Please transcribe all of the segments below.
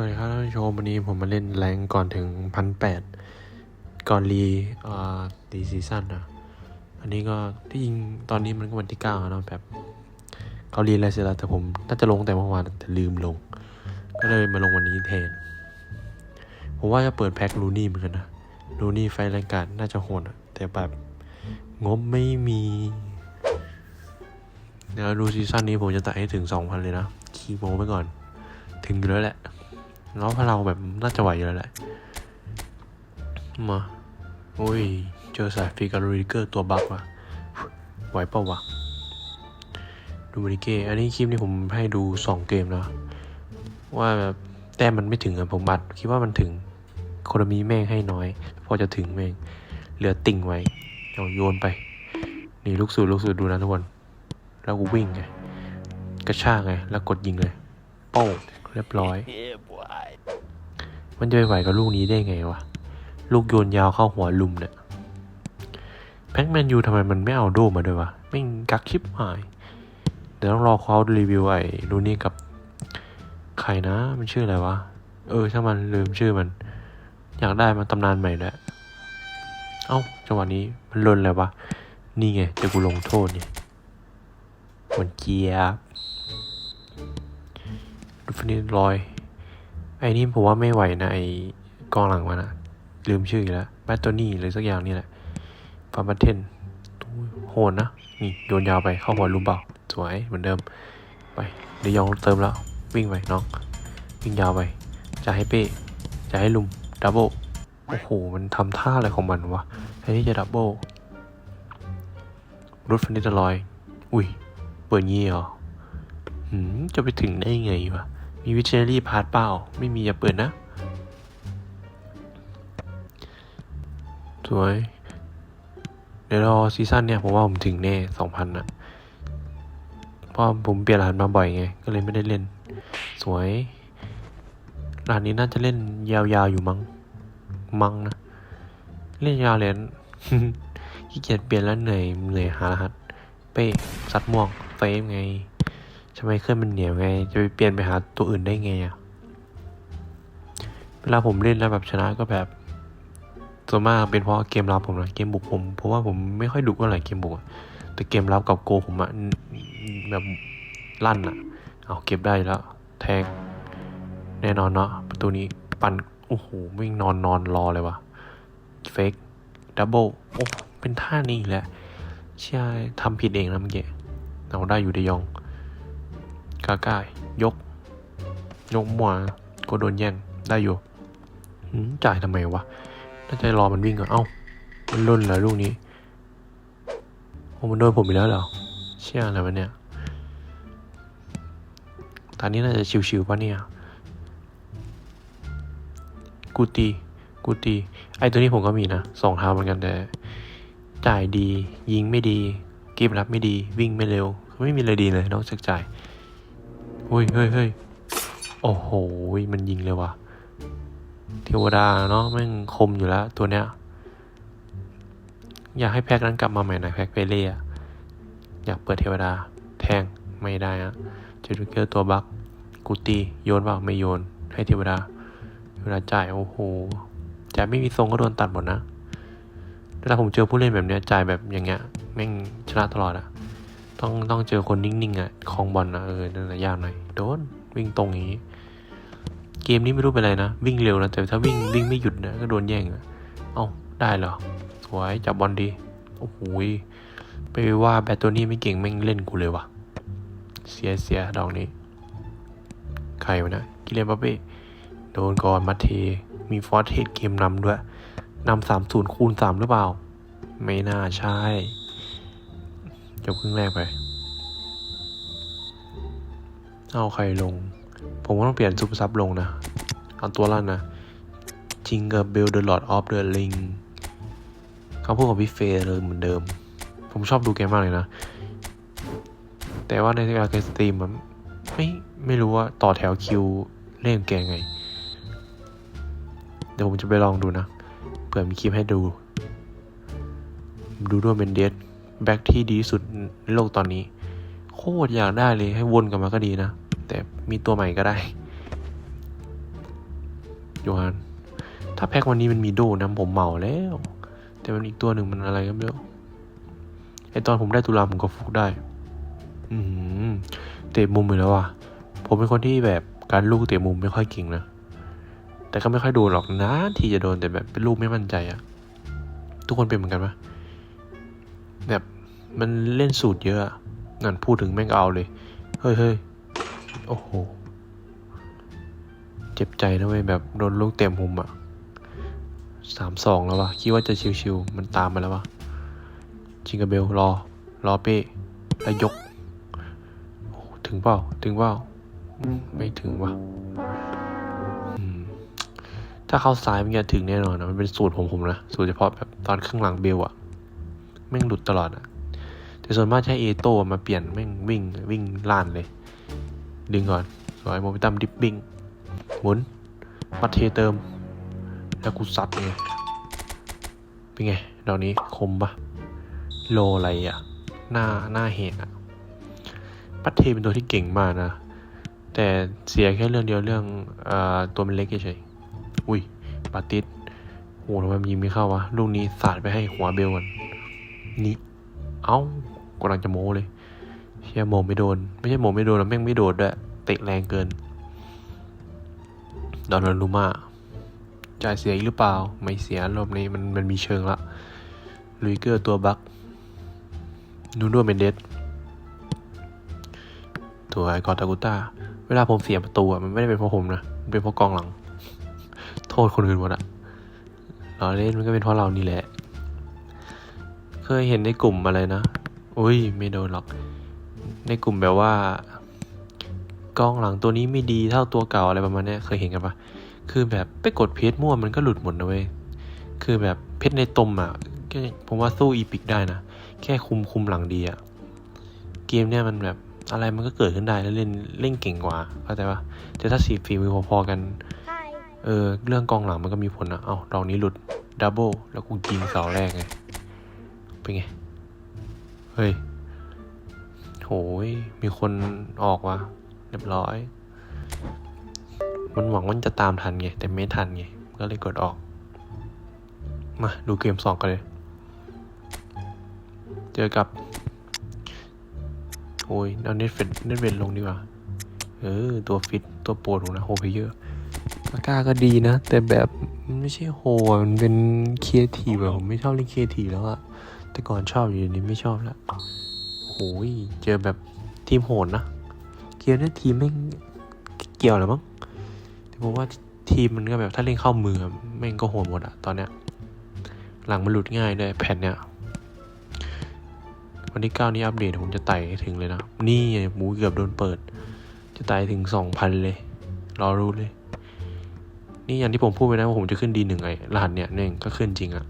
วัสดีครับท่านผู้ชมวันนี้ผมมาเล่นแรงก่อนถึงพันแปดก่อนรีอ่ารีซีซั่นนะอันนี้ก็ที่จริงตอนนี้มันก็วันที่เก้าแล้วนะแบบเขารีอะไรเสร็จแล้วแต่ผมน่าจะลงแต่เมื่อวานแต่ลืมลง ก็เลยมาลงวันนี้แทน ผมว่าจะเปิดแพ็คลูนี่เหมือนกันนะลูนี่ไฟแรายการน่าจะโหดอะแต่แบบงบไม่มีเดี๋ยวดูซีซั่นนี้ผมจะตัดให้ถึงสองพันเลยนะคีโมไปก่อน ถึงอยู่แล้วแหละ แล้วพเราแบบน่าจะไหวอยู่แล้วแหละ มาโอ้ย เจอสายฟิการูริเกอร์ตัวบักว่ะ ไหวเปล่าวะ ดูบริเก้อันนี้คลิปนี้ผมให้ดูสองเกมนะ ว่าแบบแต้มมันไม่ถึงอะผมบัด คิดว่ามันถึงโคโรมีแม่งให้น้อย พอจะถึงแม่ง เหลือติ่งไว้เอาโยนไป นี่ลูกสูตรลูกสูตรดูนะทุกคน แล้วกูวิ่งไง กระชากไง แล้วกดยิงเลย โป้งเรียบร้อย มันจะไปไหวกับลูกนี้ได้ไงวะ ลูกโยนยาวเข้าหัวลุมเนี่ยแพ็กแมนยูทำไมมันไม่เอาโดมาด้วยวะไม่งกักชิปหาย เดี๋ยวต้องรอเขารีวิวไอ้ดูนี่กับ ใครนะ มันชื่ออะไรวะ เออถ้ามันลืมชื่อมัน อยากได้มันตำนานใหม่แล้วเอ้าจังหวะนี้มันลนเลยวะ นี่ไงเดี๋ยวกูลงโทษเนี่ยมันเจี๊ยบดูฟินิชลอย ไอ้นี่ผมว่าไม่ไหวนะไอ้กองหลังมันอะลืมชื่ออีกแล้วแบตโตนี่หรือสักอย่างนี่แหละฟาร์บัตเทนโหดนะ นี่โยนยาวไปเข้าหัวลุมเปล่า สวยเหมือนเดิม ไปเดี๋ยวยองเติมแล้ว วิ่งไปน้อง วิ่งยาวไป จะให้เป้จะให้ลุมดับเบิลโอ้โห มันทำท่าอะไรของมันวะแทนที่จะดับเบิลรถฟันนิตลอย อุ้ย เปิดงี้เหรอหืมจะไปถึงได้ไงวะ มีวิชเชอรี่พาร์ทเปล่า ไม่มีอย่าเปิดนะ สวย เดี๋ยวรอซีซั่นเนี่ย ผมว่าผมถึงแน่สองพันนะเพราะผมเปลี่ยนรหัสมาบ่อยไง ก็เลยไม่ได้เล่น สวยรหัสนี้น่าจะเล่นยาวๆอยู่มั้ง มั้งนะ เล่นยาวเลยขี้เกียจเปลี่ยนแล้วเหนื่อยเหนื่อยหารหัส เป้ซัดม่วงเฟมไง ทำไมเครื่องมันเหนียวไง จะไปเปลี่ยนไปหาตัวอื่นได้ไงอะเวลาผมเล่นแล้วแบบชนะก็แบบส่วนมากเป็นเพราะเกมรับผมนะเกมบุกผมเพราะว่าผมไม่ค่อยดุเท่าไหร่เกมบุกแต่เกมรับกับโกผมอะแบบลั่นอะเอาเก็บได้แล้ว แทง แน่นอนเนาะประตูนี้ปั่นโอ้โหวิ่งนอนนอนรอเลยวะเฟกดับเบิลโอ้เป็นท่านี้แหละใช่ทำผิดเองนะเมื่อกี้เอาได้อยู่เดยอง กาก้ายยก ยกมัวก็โดนแย่งได้อยู่จ่ายทำไมวะน่าจะรอมันวิ่งก่อน เอ้า มันล่นแล้วลูกนี้โอ้มันโดนผมอีกแล้วเหรอ เชี่ยอะไรวะเนี่ย ตอนนี้น่าจะชิวๆป่ะเนี่ย กูตี กูตี ไอตัวนี้ผมก็มีนะ สองเท้าเหมือนกันแต่ จ่ายดี ยิงไม่ดีเก็บรับไม่ดี วิ่งไม่เร็ว ไม่มีอะไรดีเลยนอกจากจ่าย เฮ้ยเฮ้ยเฮ้ยโอ้โห มันยิงเลยว่ะ เทวดาเนาะแม่งคมอยู่แล้ว ตัวเนี้ย อยากให้แพ็กนั้นกลับมาใหม่หน่อยแพ็กเปเล่อะอยากเปิดเทวดา แทงไม่ได้อะเจดูเกอร์ตัวบักกูตีโยนเปล่าไม่โยน ให้เทวดา เทวดาจ่ายโอ้โหจ่ายไม่มีทรงก็โดนตัดหมดนะถ้าผมเจอผู้เล่นแบบเนี้ยจ่ายแบบอย่างเงี้ยแม่งชนะตลอดอะ ต้องต้องเจอคนนิ่งๆอะคลองบอลนะเออนั่นแหละยากหน่อยโดนวิ่งตรงอย่างนี้ เกมนี้ไม่รู้เป็นไรนะ วิ่งเร็วนะ แต่ถ้าวิ่งวิ่งไม่หยุดนะก็โดนแย่งอะเอ้าได้เหรอสวยจับบอลดีโอ้โหไปว่าแบตตัวนี้ไม่เก่งแม่งเล่นกูเลยวะเสียเสียดอกนี้ ใครวะนะกิเลนบาเป้โดนก่อนมาเท มีฟอร์เทสเกมนำด้วยนำสามศูนย์คูณสามหรือเปล่า ไม่น่าใช่ จบครึ่งแรกไป เอาใครลง ผมก็ต้องเปลี่ยนซุปซับลงนะ เอาตัวลั่นนะจิงกับเบลเดอะลอดออฟเดอะลิงเขาพูดกับพี่เฟย์เลยเหมือนเดิม ผมชอบดูแกมากเลยนะ แต่ว่าในเวลาแกสตรีมมันไม่ไม่รู้ว่าต่อแถวคิวเล่นแกไง เดี๋ยวผมจะไปลองดูนะ เผื่อมีคลิปให้ดู ดูด้วยเมนเดส แบ็กที่ดีสุดในโลกตอนนี้ โคตรอยากได้เลยให้วนกลับมาก็ดีนะ แต่มีตัวใหม่ก็ได้โยฮันถ้าแพ็ควันนี้มันมีโดนะผมเหมาแล้ว แต่มันอีกตัวหนึ่งมันอะไรก็ไม่รู้ไอตอนผมได้ตุลาผมก็ฟุกได้ อืมเตะมุมอยู่แล้วว่ะผมเป็นคนที่แบบการลูกเตะมุมไม่ค่อยเก่งนะ แต่ก็ไม่ค่อยโดนหรอกนะ ที่จะโดนแต่แบบเป็นลูกไม่มั่นใจอะทุกคนเป็นเหมือนกันปะ มันเล่นสูตรเยอะนั่นพูดถึงแม่งเอาเลย เฮ้ยเฮ้ยโอ้โห เจ็บใจนะเว้ยแบบโดนลูกเต็มมุมอะสามสองแล้ววะคิดว่าจะชิวๆมันตามมาแล้ววะจิงกาเบลรอ รอเป้แล้วยก ถึงเปล่า ถึงเปล่า ไม่ถึงวะถ้าเข้าซ้ายมันจะถึงแน่นอนนะมันเป็นสูตรผมผมนะ สูตรเฉพาะแบบตอนครึ่งหลังเบลอะแม่งหลุดตลอดอะ แต่ส่วนมากใช้เอโต้มาเปลี่ยนแม่งวิ่งวิ่งล่านเลย ดึงก่อน สวยโมเมนตัมดิปปิ้งหมุนปัดเทเติม แล้วกูซัดไงเป็นไงดอกนี้คมปะโลอะไรอะ หน้าหน้าเหตุอะปัดเทเป็นตัวที่เก่งมากนะ แต่เสียแค่เรื่องเดียวเรื่องอตัวมันเล็กเฉยอุ้ยปาติสโหทำไมยิงไม่เข้าวะ ลูกนี้สาดไปให้หัวเบลก่อนนี่ เอ้า กำลังจะโมเลยเชียโมไม่โดน ไม่ใช่โมไม่โดนแล้วแม่งไม่โดนด้วยเตะแรงเกิน ดอนนารุมาจ่ายเสียอีกหรือเปล่า ไม่เสียรอบนี้มันมันมีเชิงละลุยเกอร์ตัวบักนูโนเมนเดสตัวไอกอตากุต้า เวลาผมเสียประตูอะมันไม่ได้เป็นเพราะผมนะ มันเป็นเพราะกองหลัง โทษคนอื่นหมดอะเราเล่นมันก็เป็นเพราะเรานี่แหละ เคยเห็นในกลุ่มอะไรนะ อุ้ยไม่โดนหรอก ในกลุ่มแบบว่ากล้องหลังตัวนี้ไม่ดีเท่าตัวเก่าอะไรประมาณเนี้ยเคยเห็นกันปะคือแบบไปกดเพจมั่วมันก็หลุดหมดนะเว้ย คือแบบเพชรในตมอะก็ผมว่าสู้อีพิกได้นะ แค่คุมคุมหลังดีอะ เกมเนี้ยมันแบบอะไรมันก็เกิดขึ้นได้แล้วเล่นเล่นเก่งกว่าเข้าใจปะแต่ถ้าสีฝีมือพอๆกัน Hi. เออเรื่องกองหลังมันก็มีผลนะเอ้าดอกนี้หลุดดับเบิลแล้วกูยิงเสาแรกไงเป็นไง เฮ้ย โหย มีคนออกว่ะ เรียบร้อย มันหวังว่าจะตามทันไง แต่ไม่ทันไง ก็เลยกดออก มาดูเกมสองกันเลย เจอกับโอ้ยเอาเน็ตเฟดเน็ตเฟดลงดีกว่า เออ ตัวฟิต ตัวโปรดของนะโฮเพเยอร์ปากกาก็ดีนะ แต่แบบมันไม่ใช่โฮมันเป็นครีเอทีฟอะผมไม่ชอบเล่นครีเอทีแล้วอะ แต่ก่อนชอบอยู่นี้ไม่ชอบแล้วโอ้ยเจอแบบทีมโหดนะ เกียวเนี่ยทีมไม่เกี่ยวหรือมั้งแต่ผมว่าทีมมันก็แบบถ้าเล่นเข้ามือแม่งก็โหดหมดอะตอนเนี้ย หลังมันหลุดง่ายด้วยแผ่นเนี้ย วันที่เก้านี้อัปเดตผมจะไต่ถึงเลยนะ นี่ไงหมูเกือบโดนเปิด จะไต่ถึงสองพันเลย รอรู้เลย นี่อย่างที่ผมพูดไปนะว่าผมจะขึ้นดีหนึ่งไอ้รหัสเนี่ยเนี่ยก็ขึ้นจริงอะ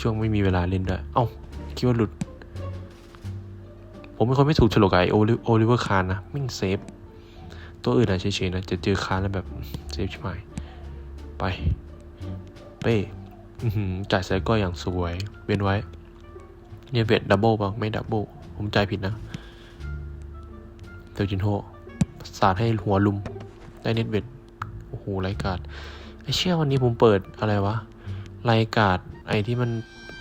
ช่วงไม่มีเวลาเล่นด้วย เอ้า คิดว่าหลุด ผมเป็นคนไม่ถูกฉลกกับไอโอลิโอลิเวอร์คานนะไม่งเซฟ ตัวอื่นอะเฉยๆนะ จะเจอคานแล้วแบบเซฟใช่ไหมไป เป้จ่ายใส่ก็อย่างสวย เว้นไว้ เนี่ยเบ็ดดับเบิลป่ะไม่ดับเบิลผมใจผิดนะเซลจินโฮสาดให้หัวลุม ได้เน็ตเบ็ดโอ้โหไรกาดไอเชี่ยวันนี้ผมเปิดอะไรวะ ไรกาดไอที่มัน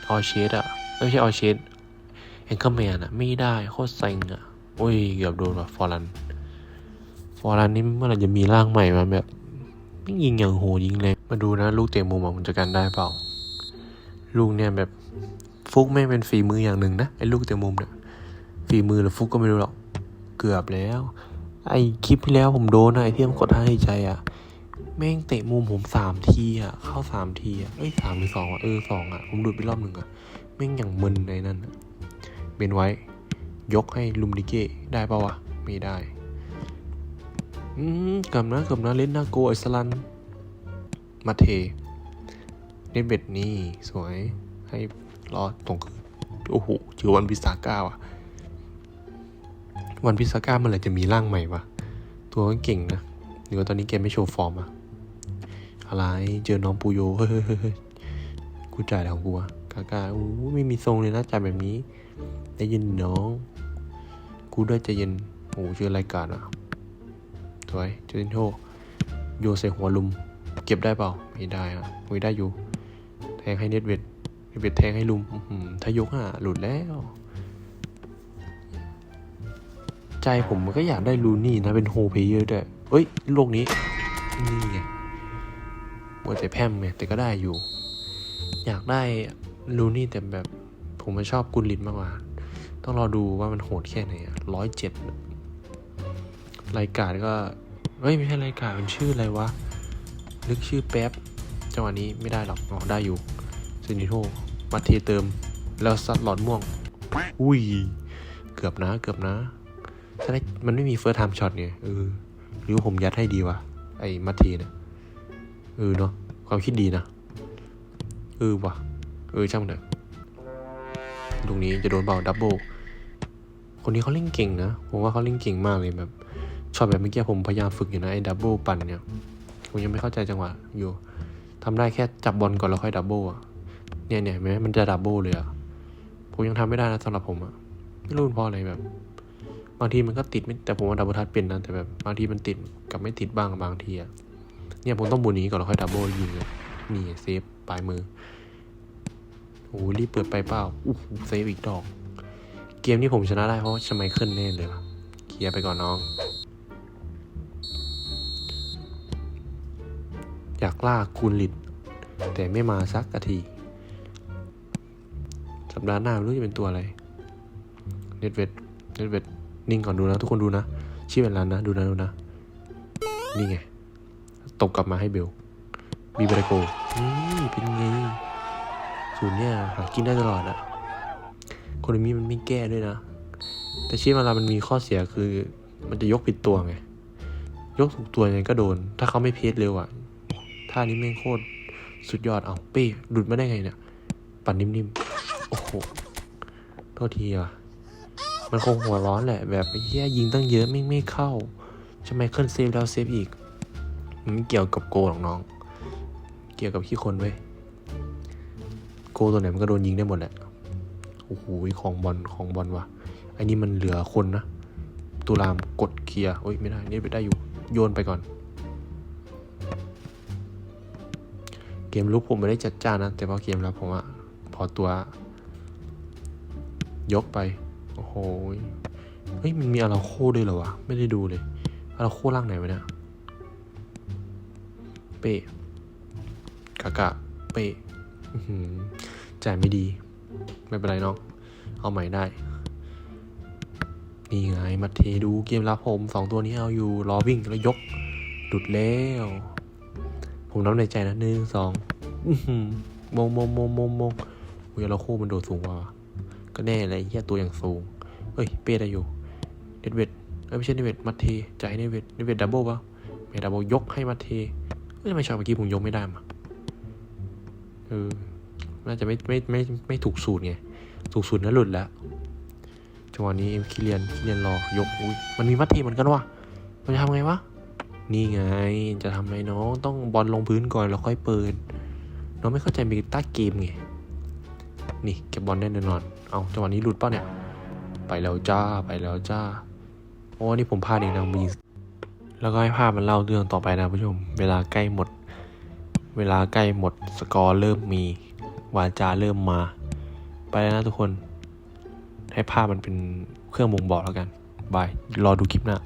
ออเชดอะไม่ใช่ออเชดแองเกิลแมนอะไม่ได้โคตรเซ็งอะโอ้ยเกือบโดนแบบฟอรันฟอรันนี่เมื่อไหร่จะมีร่างใหม่มาแบบไม่ยิงอย่างโหยิงเลย มาดูนะ ลูกเตะมุมอะมันจะกันได้เปล่า ลูกเนี่ยแบบฟุกแม่งเป็นฝีมืออย่างหนึ่งนะไอ้ลูกเตะมุมเนี่ยฝีมือหรือฟุกก็ไม่รู้หรอกเกือบแล้ว ไอ้คลิปที่แล้วผมโดนอะไอ้ที่มันกดท่าให้ใจอะ แม่งเตะมุมผมสามทีอะเข้าสามทีอะเอ้ยสามหรือสองอะเออสองอะผมดูดไปรอบหนึ่งอะแม่งอย่างมึนในนั่นอะเบนไว้ ยกให้ลุมดิเก้ได้ปะวะ ไม่ได้ อืมกับนะกับนะเล่นหน้าโกไอสลัน มาเทเล่นเบ็ดนี่สวย ให้รอตรงคืนโอ้โหเจอวันพิซาก้าว่ะ วันพิซาก้าเมื่อไหร่จะมีร่างใหม่วะ ตัวก็เก่งนะหรือว่าตอนนี้แกมไม่โชว์ฟอร์มอะ อะไร เจอน้องปูโย เฮ้ยเฮ้ยเฮ้ยกูจ่ายแล้วของกูอะกากาอู้ไม่มีทรงเลยนะจ่ายแบบนี้ ได้ยินน้อง กูด้วยใจเย็น โอ้โหเจอรายการอะสวยเจอเทนโทโยใส่หัวลุม เก็บได้เปล่า ไม่ได้อะไม่ได้อยู่ แทงให้เน็ตเวทเน็ตเวทแทงให้ลุม ถ้ายกอะหลุดแล้ว ใจผมมันก็อยากได้ลูนี่นะ เป็นโฮเพเยอร์ด้วยเอ้ย โลกนี้ มัวแต่แพมไงแต่ก็ได้อยู่ อยากได้ลูนี่แต่แบบผมมันชอบกุลลินมากกว่า ต้องรอดูว่ามันโหดแค่ไหนร้อยเจ็ดรายการก็เฮ้ยไม่ใช่รายการมันชื่ออะไรวะนึกชื่อแป๊บจังหวะนี้ไม่ได้หรอกอ๋อได้อยู่ซินิโตมาเทเติม แล้วซัดหลอดม่วง อุ้ย เกือบนะ เกือบนะถ้าได้มันไม่มีเฟิร์สไทม์ช็อตไงเออหรือผมยัดให้ดีวะไอ้มาเทเนี่ย เออเนาะความคิดดีนะเออว่ะ เออช่างมันเถอะตรงนี้จะโดนเบาดับเบิลคนนี้เขาเล่นเก่งนะผมว่าเขาเล่นเก่งมากเลยแบบช็อตแบบเมื่อกี้ผมพยายามฝึกอยู่นะไอ้ดับเบิลปั่นเนี่ยผมยังไม่เข้าใจจังหวะอยู่ทำได้แค่จับบอลก่อนแล้วค่อยดับเบิลอะเนี่ยเนี่ยเห็นไหมมันจะดับเบิลเลยอะผมยังทำไม่ได้นะสำหรับผมอะไม่รู้เพราะอะไรแบบ บางทีมันก็ติดไม่แต่ผมว่าดับเบิลทัชเป็นนะแต่แบบบางทีมันติดกับไม่ติดบ้างบางทีอะ เนี่ยผมต้องบุนนี้ก่อนแล้วค่อยดับเบิลยิงเลยนี่เซฟปลายมือโอ้รีบเปิดไปเปล่าอู้หูเซฟอีกดอก เกมนี้ผมชนะได้เพราะชไมเคิลแน่เลยว่ะเคลียร์ไปก่อนน้อง อยากล่าคูณลิดแต่ไม่มาสักนาทีสัปดาห์หน้าไม่รู้จะเป็นตัวอะไรเน็ตเวทเน็ตเวทนิ่งก่อนดูนะ ทุกคนดูนะชื่อเป็นร้านนะ ดูนะดูนะ นี่ไง ตกลับมาให้เบลบีบรโกนี่เป็นไงศูนย์เนี่ยหากินได้ตลอดอะโคโนมีมันไม่แก้ด้วยนะ แต่ชีพเวลามันมีข้อเสียคือ มันจะยกผิดตัวไง ยกถูกตัวยังไงก็โดน ถ้าเขาไม่เพจเร็วอะท่านี้แม่งโคตรสุดยอดเอาเป้หลุดมาได้ไงเนี่ย ปั่นนิ่มๆ โอ้โห โทษทีอะ มันคงหัวร้อนแหละ แบบไอ้เหี้ยยิงตั้งเยอะไม่ไม่เข้าทำไมเคลื่อนเซฟแล้วเซฟอีก ไม่เกี่ยวกับโกหรอกน้อง เกี่ยวกับขี้คนเว้ย โกตัวไหนมันก็โดนยิงได้หมดแหละ โอ้โหของบอลของบอลว่ะไอ้นี่มันเหลือคนนะ ตุลามกดเคลียร์โอ้ยไม่ได้ นี่ไปได้อยู่ โยนไปก่อน เกมลุกผมไม่ได้จัดจ้านนะ แต่พอเกมรับผมอะพอตัวยกไป โอ้โห เฮ้ย มันมีอาราโคด้วยเหรอวะ ไม่ได้ดูเลยอาราโคล่างไหนวะเนี่ย เป้กะกะเป้จ่ายไม่ดี ไม่เป็นไรน้อง เอาใหม่ได้ นี่ไงมาเทดูเกมรับผมสองตัวนี้เอาอยู่รอวิ่งแล้วยก ดุดแล้ว ผมน้ำในใจนะหนึ่งสองอื้อหือมงมงมงมงมงเวลาโคมันโดดสูงว่าก็แน่เลยเฮียตัวอย่างสูง เฮ้ย เป้ได้อยู่เดดเวดเอ้ยไม่ใช่เดดเวดมาเทจ่ายให้เดดเวดเดดเวดดับเบิลปะไม่ดับเบิลยกให้มาเท เอ้ยทำไมชอบเมื่อกี้ผมยกไม่ได้มาเออ น่าจะไม่ไม่ไม่ไม่ถูกสูตรไง ถูกสูตรนั้นหลุดแล้ว จังหวะนี้เอ็มคิเลียนคิเลียนรอยก อุ้ย มันมีมัดเทเหมือนกันวะมันจะทำไงวะ นี่ไง จะทำไงน้อง ต้องบอลลงพื้นก่อนแล้วค่อยเปิด น้องไม่เข้าใจมีต้าเกมไง นี่เก็บบอลได้แน่นอน เอาจังหวะนี้หลุดป่ะเนี่ย ไปแล้วจ้า ไปแล้วจ้า โอ้นี่ผมพลาดเองนะมี แล้วก็ให้ภาพมันเล่าเรื่องต่อไปนะผู้ชม เวลาใกล้หมด เวลาใกล้หมด สกอร์เริ่มมี วาจาเริ่มมา ไปแล้วนะทุกคน ให้ภาพมันเป็นเครื่องบ่งบอกแล้วกัน บาย รอดูคลิปหน้า